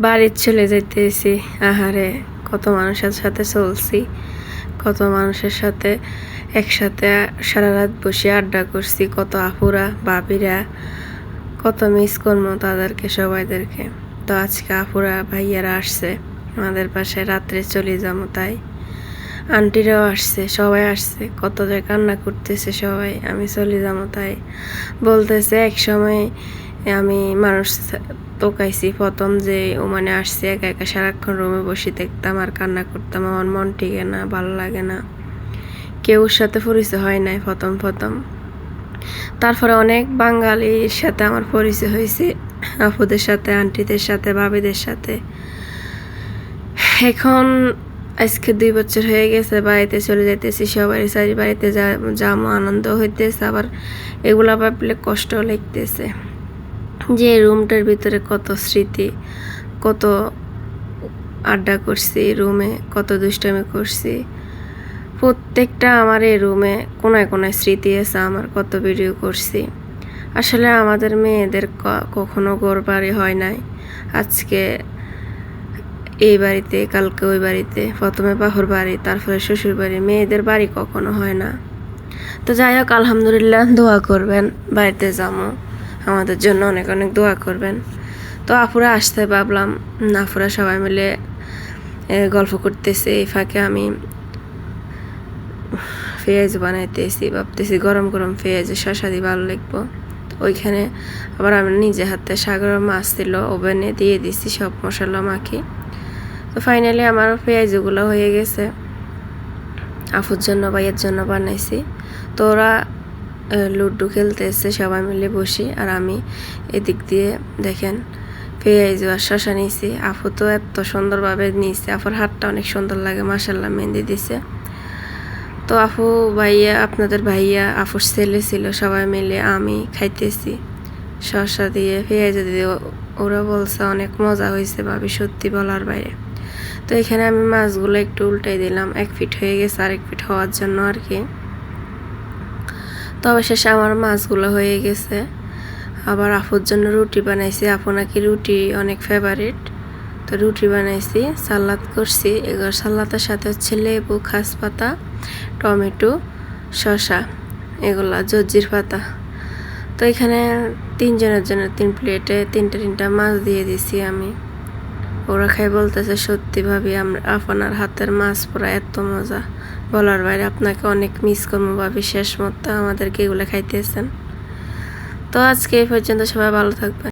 বাড়ির চলে যাইতেছি। আহারে, কত মানুষের সাথে চলছি। কত মানুষের সাথে একসাথে সারা রাত বসে আড্ডা করছি। কত আপুরা, বাপিরা, কত মিস করব তাদেরকে, সবাইদেরকে। তো আজকে আপুরা, ভাইয়ারা আসছে। আমাদের পাশে রাত্রে চলে যাব তাই। আন্টিরাও আসছে, সবাই আসছে। কত যে কান্না করতেছে সবাই, আমি চলে যাব তাই। বলতেছে, এক সময় আমি মানুষ তোকাইছি প্রথম যে ও মানে আসছে, একা একা সারাক্ষণ রুমে বসে দেখতাম আর কান্না করতাম। আমার মন টিকে না, ভালো লাগে না। কেউর সাথে পরিচয় হয় নাই প্রথম প্রথম। তারপরে অনেক বাঙালির সাথে আমার পরিচয় হয়েছে। আপুদের সাথে, আন্টিদের সাথে, ভাবিদের সাথে। এখন আজকে দুই বছর হয়ে গেছে, বাড়িতে চলে যাইতেছি। সবাই সারি বাড়িতে যা যামো আনন্দ হইতেছে। আবার এগুলা ভাবলে কষ্ট লাগতেছে। যে রুমটার ভিতরে কত স্মৃতি, কত আড্ডা করছি রুমে, কত দুষ্টামি করছি। প্রত্যেকটা আমার এই রুমে কোনায় কোনায় স্মৃতি আছে, আমার কত ভিডিও করছি। আসলে আমাদের মেয়েদের কখনো গোর বাড়ি হয় নাই। আজকে এই বাড়িতে, কালকে ওই বাড়িতে, প্রথমে বাহুর বাড়ি, তারপরে শ্বশুর বাড়ি, মেয়েদের বাড়ি কখনো হয় না। তো যাই হোক, আলহামদুলিল্লাহ দোয়া করবেন, বাড়িতে যাব আমাদের জন্য অনেক অনেক দোয়া করবেন। তো আপুরা আসতে ভাবলাম আপুরা সবাই মিলে গল্প করতেছে, এই ফাঁকে আমি পেঁয়াজ বানাইতেছি, ভাবতেছি গরম গরম পেঁয়াজে শশা দিয়ে ভালো লাগবো। ওইখানে আবার আমি নিজে হাতে সাগরের মাছ ছিল, ওভেনে দিয়ে দিছি, সব মশলা মাখি। তো ফাইনালি আমার পেঁয়াজগুলো হয়ে গেছে। আফুর জন্য, ভাইয়ের জন্য বানাইছি। তো ওরা লুডো খেলতেছে সবাই মিলে বসি আর আমি এদিক দিয়ে দেখেন পেঁয়াজ আর শশা নিয়েছি। আফু তো এত সুন্দরভাবে নিয়েছে, আফুর হাতটা অনেক সুন্দর লাগে মাসাল্লাহ মেহেন্দি দিছে। তো আফু ভাইয়া, আপনাদের ভাইয়া, আফুর ছেলে ছিল, সবাই মিলে আমি খাইতেছি। শসা দিয়ে পেঁয়াজ দিয়ে, ওরা বলছে অনেক মজা হয়েছে ভাবি, সত্যি বলার বাইরে। তো এখানে আমি মাছগুলো একটু উল্টাই দিলাম, এক ফিট হয়ে গেছে আর এক ফিট হওয়ার জন্য আর কি। তো অবশেষে আমার মাছগুলো হয়ে গেছে। আবার আফুর জন্য রুটি বানাইছি। আপু নাকি রুটি অনেক ফেভারিট তো রুটি বানাইছি, সালাদ করছি। এগুলো সালাদের সাথে হচ্ছে লেবু খাস পাতা টমেটো, শসা, এগুলা জজ্জির পাতা। তো এখানে তিনজনের জন্য তিন প্লেটে তিনটা তিনটা মাছ দিয়ে দিছি আমি। ওরা খাই বলতেছে, সত্যি ভাবি আমরা আপনার হাতের মাছ পোড়া এত মজা। বলার বাইরে আপনাকে অনেক মিস করব ভাবি, শেষ মতো আমাদেরকে এগুলো খাইতেছেন তো আজকে এই পর্যন্ত সবাই ভালো থাকবেন।